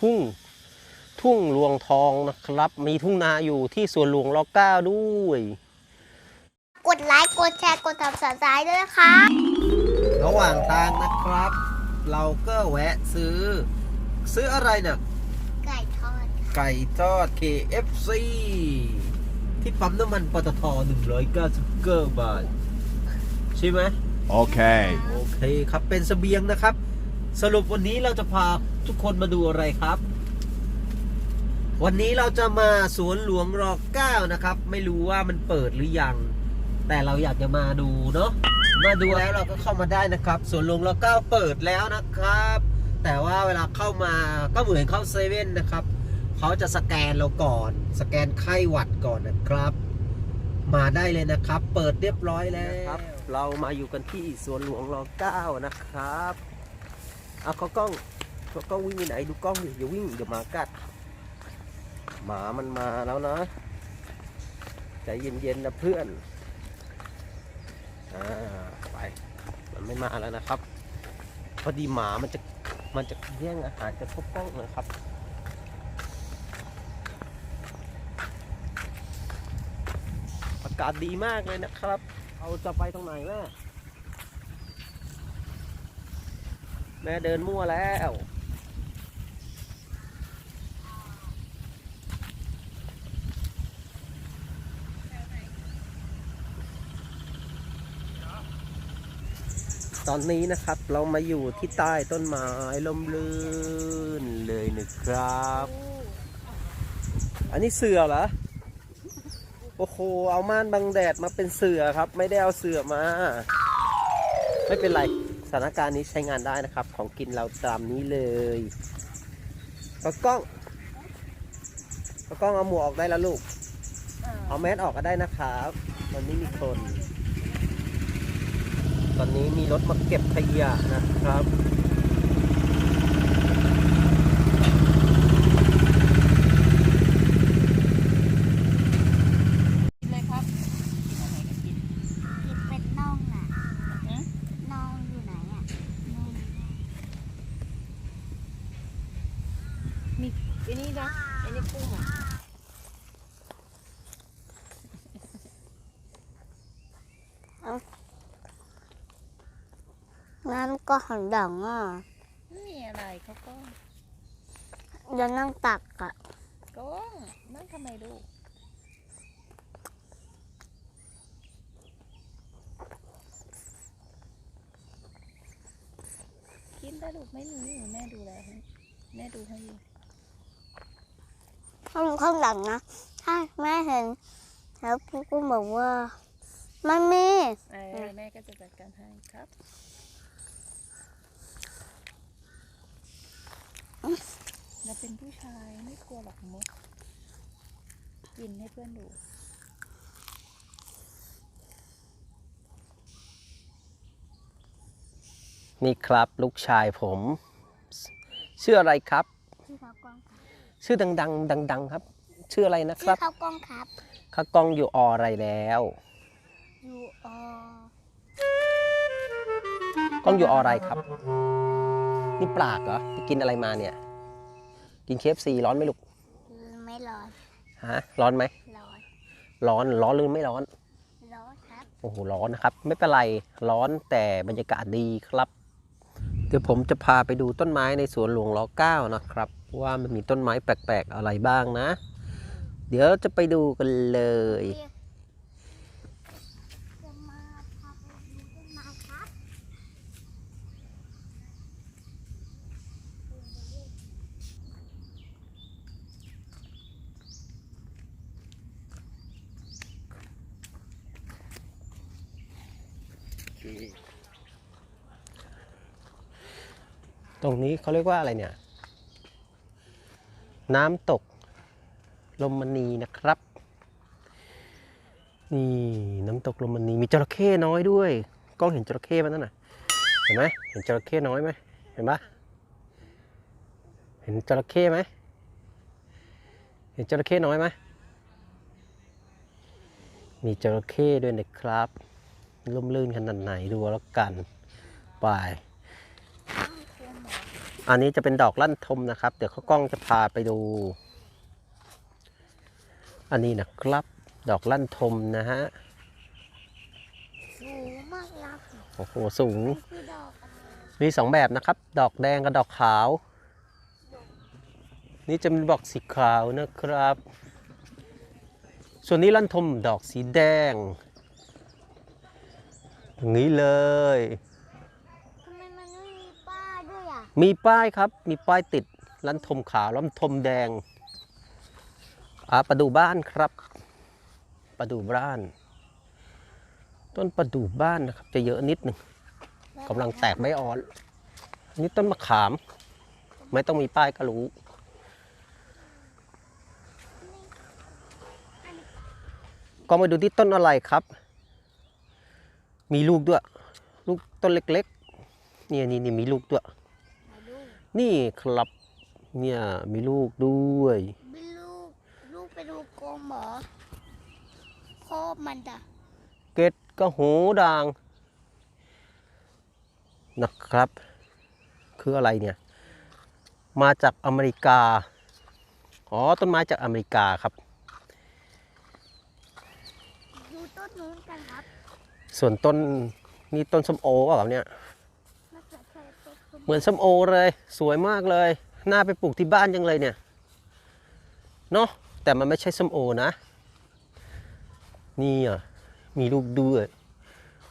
ทุ่งทุ่งรวงทองนะครับ มีทุ่งนาอยู่ที่สวนหลวงรอเก้าด้วย กดไลค์กดแชร์กดติดตามด้วยนะคะระหว่างทางนะครับ เราก็แวะซื้อ ซื้ออะไรเนี่ย ไก่ทอดไก่ทอด KFC ที่ปั๊มน้ำมันปตท199บาท ใช่ไหม Okay. โอเคครับเป็นเสบียงนะครับ สรุปวันนี้เราจะพาทุกคนมาดูอะไรครับ วันนี้เราจะมาสวนหลวงรอเก้านะครับ ไม่รู้ว่ามันเปิดหรือยัง แต่เราอยากจะมาดูเนาะมาดูแล้วเราก็เข้ามาได้นะครับสวนหลวงรอเก้าเปิดแล้วนะครับ แต่ว่าเวลาเข้ามาก็เหมือนเข้าเซเว่นนะครับเขาจะสแกนเราก่อน สแกนไข้หวัดก่อนนะครับ มาได้เลยนะครับ เปิดเรียบร้อยแล้วครับ เรามาอยู่กันที่สวนหลวงรอเก้านะครับ เอาเขากล้องเขากล้องวิ่งไปไหนดูกล้องดิอย่าวิ่งเดี๋ยวหมากัด หมามันมาแล้วนะใจเย็นๆนะเพื่อนอ่าไปมันไม่มาแล้วนะครับ พอดีหมามันจะมันจะแย่งอาหารจากพวกกล้องนะครับอากาศดีมากเลยนะครับเราจะไปตรงไหนแม่ แม่เดินมั่วแล้ว ตอนนี้นะครับเรามาอยู่ที่ใต้ต้นไม้ลมลื่นเลยนะครับ อันนี้เสือเหรอ โอ้โห เอาม่านบังแดดมาเป็นเสือครับ ไม่ได้เอาเสือมา ไม่เป็นไร สถานการณ์นี้ใช้งานได้นะครับ ของกินเราตามนี้เลยปะกล้องปะกล้องเอาหมวกออกได้แล้วลูก เอาแมสออกก็ได้นะครับตอนนี้มีคน ตอนนี้มีรถมาเก็บขยะนะครับ เลยครับกินอะไรกันกิน กินเป็นน่องอะ ฮะ น่องอยู่ไหนอะน่อง มีไอ้นี่นะไอ้นี่กุ้งอะ งั้น ก็หันดังอะไม่มีอะไรเขาก็เดี๋ยวนั่งตักอะก้งนั่งทำไมลูกกินได้ลูกไม่มีแม่ดูแลให้แม่ดูให้อยู่ข้างข้างหลังนะถ้าแม่เห็น แล้วปุ๊กก็บอกว่ามันมีเออแม่ก็จะจัดการให้ครับ เราเป็นผู้ชายไม่กลัวหรอกมดกินให้เพื่อนดูนี่ครับลูกชายผม ชื่ออะไรครับ ชื่อเขากล้องครับชื่อดัง ๆ ดัง ๆ ครับ ชื่ออะไรนะคชื่รัอบเขากล้องครับ ข้ากล้องอยู่ออะไรแล้ว อยู่อกล้องอยู่ออะไรครับ นี่ปลากเหรอที่กินอะไรมาเนี่ย กินเคฟซีร้อนไหมลูก ไม่ร้อน ฮะ ร้อนไหม ร้อน ร้อน ร้อนหรือไม่ร้อน ร้อนครับ โอ้โห ร้อนนะครับ ไม่เป็นไร ร้อนแต่บรรยากาศดีครับ เดี๋ยวผมจะพาไปดูต้นไม้ในสวนหลวงรอเก้านะครับ ว่ามันมีต้นไม้แปลกๆอะไรบ้างนะ เดี๋ยวจะไปดูกันเลย จะมาพาไปดูต้นไม้ครับ ตรงนี้เขาเรียกว่าอะไรเนี่ย น้ำตกลมมณีนะครับ นี่น้ำตกลมมณีมีจระเข้น้อยด้วยกล้องเห็นจระเข้มันนั่นน่ะเห็นไหมเห็นจระเข้น้อยไหมเห็นปะเห็นจระเข้ไหมเห็นจระเข้น้อยไหมมีจระเข้ด้วยนะครับ ล่มลื่นขนาดไหนดูแล้วกันไปเพื่อนบอกอันนี้จะเป็นดอกลั่นทมนะครับ เดี๋ยวเขากล้องจะพาไปดู อันนี้นะครับ ดอกลั่นทมนะฮะสูงมากนะโอ้โหสูงคือดอกอะไรมีสองแบบนะครับ ดอกแดงกับดอกขาว นี่จะเป็นดอกสีขาวนะครับ ส่วนนี้ลั่นทมดอกสีแดง อย่างนี้เลย ทำไมมันไม่มีป้ายด้วยอะมีป้ายครับ มีป้ายติดลั่นทมขาวลั่นทมแดงอ่าประดูบ้านครับประดูบ้าน ต้นประดูบ้านนะครับ จะเยอะนิดหนึ่งกำลังแตกใบอ่อนอันนี่ต้นมะขาม ไม่ต้องมีป้ายก็รู้ ก็มาดูที่ต้นอะไรครับ มีลูกด้วย ลูกต้นเล็กๆ เนี่ยนี่นี่มีลูกด้วยมาดูนี่ครับ เนี่ยมีลูกด้วยบิลูก ลูกไปดูกลมเหรอครอบมันจ้ะเกตก็หูด่างนะครับ คืออะไรเนี่ย มาจากอเมริกา อ๋อ ต้นไม้จากอเมริกาครับ ดูต้นนู้นกันครับ ส่วนต้นนี่ต้นส้มโอเปล่าเนี่ยน่าจะใช่ต้นส้มเหมือนส้มโอเลย สวยมากเลยน่าไปปลูกที่บ้านจังเลยเนี่ยเนาะแต่มันไม่ใช่ส้มโอนะ นี่อะมีลูกด้วย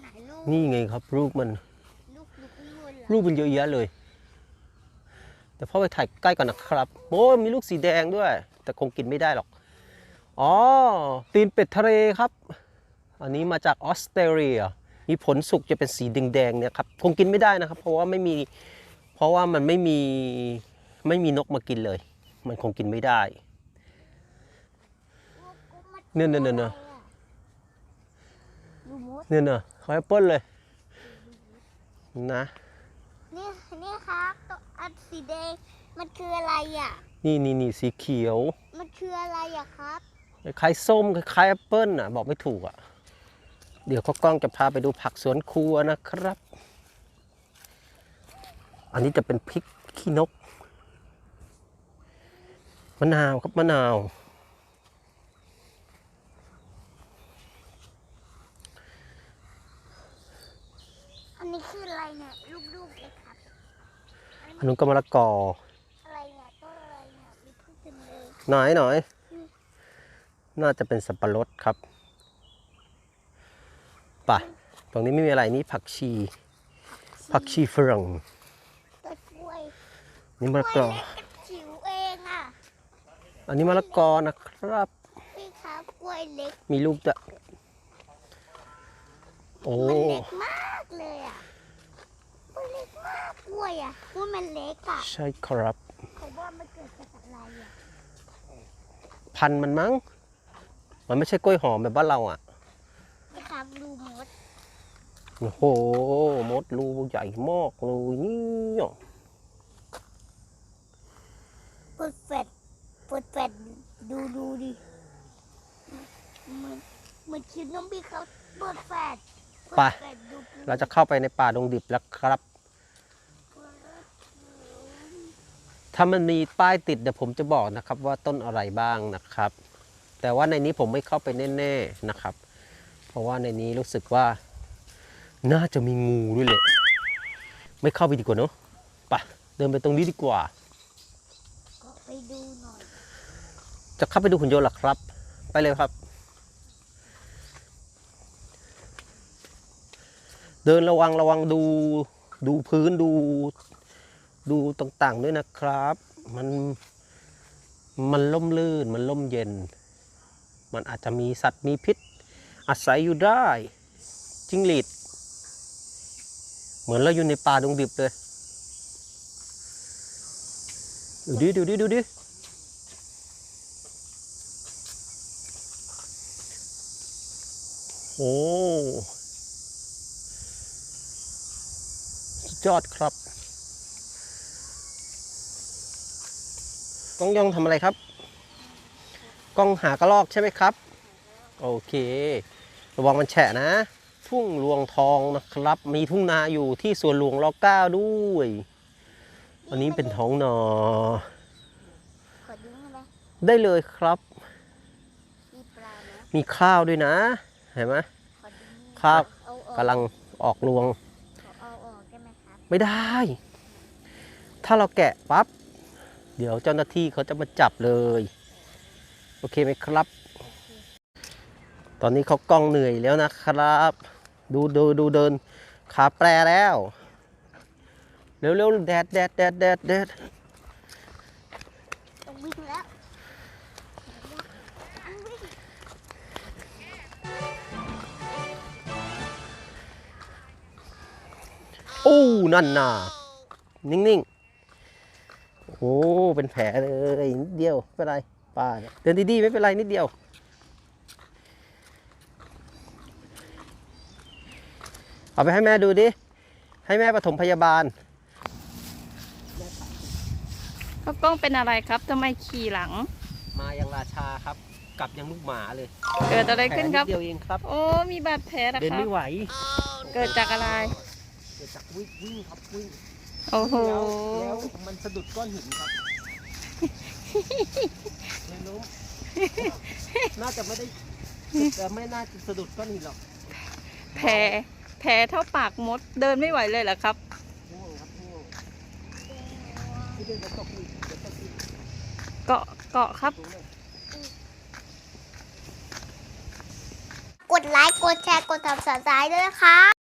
ไหนลูกนี่ไงครับลูกมันลูกอยู่ข้างบนเหรอลูกมันเยอะแยะเลยแต่พ่อไปถ่ายใกล้ก่อนนะครับ โอ้มีลูกสีแดงด้วย แต่คงกินไม่ได้หรอก อ๋อ ตีนเป็ดทะเลครับ อันนี้มาจากออสเตรเลียมีผลสุกจะเป็นสีแดงๆเนี่ยครับคงกินไม่ได้นะครับ เพราะว่าไม่มีเพราะว่ามันไม่มีไม่มีนกมากินเลย มันคงกินไม่ได้เนี่ยเนี่ยเนี่ยเนี่ยดูมดเนี่ยเนอะขอแอปเปิ้ลเลยนะนี่นี่ครับตัวอันสีแดงมันคืออะไรอะ นี่นี่นี่สีเขียว มันคืออะไรอะครับคล้ายๆส้มคล้ายๆแอปเปิ้ลอะ บอกไม่ถูกอะ เดี๋ยวเขากล้องจะพาไปดูผักสวนครัวนะครับ อันนี้จะเป็นพริกขี้นก มะนาวครับมะนาว อันนี้คืออะไรเนี่ยลูกๆเลยครับอันนู้นก็มะละกอ อะไรเนี่ยต้นอะไรเนี่ยมีพืชเต็มเลยหน่อยหน่อย น่าจะเป็นสับปะรดครับไป่ะ ตรงนี้ไม่มีอะไรนี่ผักชี ผักชีฝรั่งต้นกล้วยนี่มะละกกล้อวยเล็กกระจิ๋วเองอะอันนี้มะละกอนะครับ พี่ครับกล้วยเล็กมีลูกจะโอ้มันเล็กมากเลยอะกล้วยเล็กมากกล้วยอะกล้วยมันเล็กอะใช่ครับเขาว่ามันเกิดจากอะไรอะพันธุ์มันมั้ง มันไม่ใช่กล้วยหอมแบบบ้านเราอะพี่ ครับดูมด โอ้โห มดรูใหญ่มากเลยนี่เปิดแฟดเปิดแฟดดูดูดิเหมือนเหมือนคิดน้องพี่เขาเปิดแฟดเปิดไปแฟดดูเราจะเข้าไปในป่าดงดิบแล้วครับ ถ้ามันมีป้ายติดเดี๋ยวผมจะบอกนะครับว่าต้นอะไรบ้างนะครับ แต่ว่าในนี้ผมไม่เข้าไปแน่ๆนะครับ เพราะว่าในนี้รู้สึกว่า น่าจะมีงูด้วยเลย ไม่เข้าไปดีกว่าเนอะไปเดินไปตรงนี้ดีกว่า ก็ไปดูหน่อย จะเข้าไปดูหุ่นยนต์เหรอครับ ไปเลยครับ เดินระวังระวังดูดูพื้นดูดูต่างๆด้วยนะครับ มันมันล่มลื่นมันล่มเย็น มันอาจจะมีสัตว์มีพิษ อาศัยอยู่ได้จิ้งหรีดเหมือนเราอยู่ในป่าดงดิบเลยดูดิดูดิดูดิโอ้สุดยอดครับกล้องยองทำอะไรครับ กล้องหากระลอกใช่ไหมครับ โอเค ระวังมันแฉะนะ ทุ่งหลวงทองนะครับ มีทุ่งนาอยู่ที่สวนหลวงรอเก้าด้วยดอันนี้เป็นท้องนอขอดึงอะไรได้เลยครับมีปลาไหมมีข้าวด้วยนะ เห็นไหมขอดึงข้าวเอาออกกำลังออกรวงขอเอาออกได้ไหมครับไม่ได้ ถ้าเราแกะปั๊บ เดี๋ยวเจ้าหน้าที่เขาจะมาจับเลย โอเคไหมครับ ตอนนี้เขากล้องเหนื่อยแล้วนะครับ ดูดูดูเดิน ขาแปรแล้ว เร็วเร็วแดดแดดแดดแดดแดดต้องวิ่งแล้วต้องวิ่งโอ้นั่นน่ะ นิ่งๆ โอ้ เป็นแผลเลยนิดเดียว ไม่เป็นไรป้าเนี่ยเดินดีๆ ไม่เป็นไรนิดเดียว เอาไปให้แม่ดูดิ ให้แม่ปฐมพยาบาลพ่อกล้องเป็นอะไรครับทำไมขี่หลัง มายังราชาครับ กลับยังลูกหมาเลยเกิดอะไรขึ้นครับ แผลดเดียวเองครับ โอ้ มีบาดแผลนะเดินครับ ไม่ไหว เกิดจากอะไร เกิดจากวิ่งวิ่งครับวิ่งโอ้โห แล้วแล้วมันสะดุดก้อนหินครับเลยล้มน่าจะไม่ได้แต่ไม่น่าจะสะดุดก้อนหินหรอกแผล แผลเท่าปากมดเดินไม่ไหวเลยเหรอครับเกาะเกาะครับ กดไลค์ กดแชร์ กดติดตามด้วยนะคะ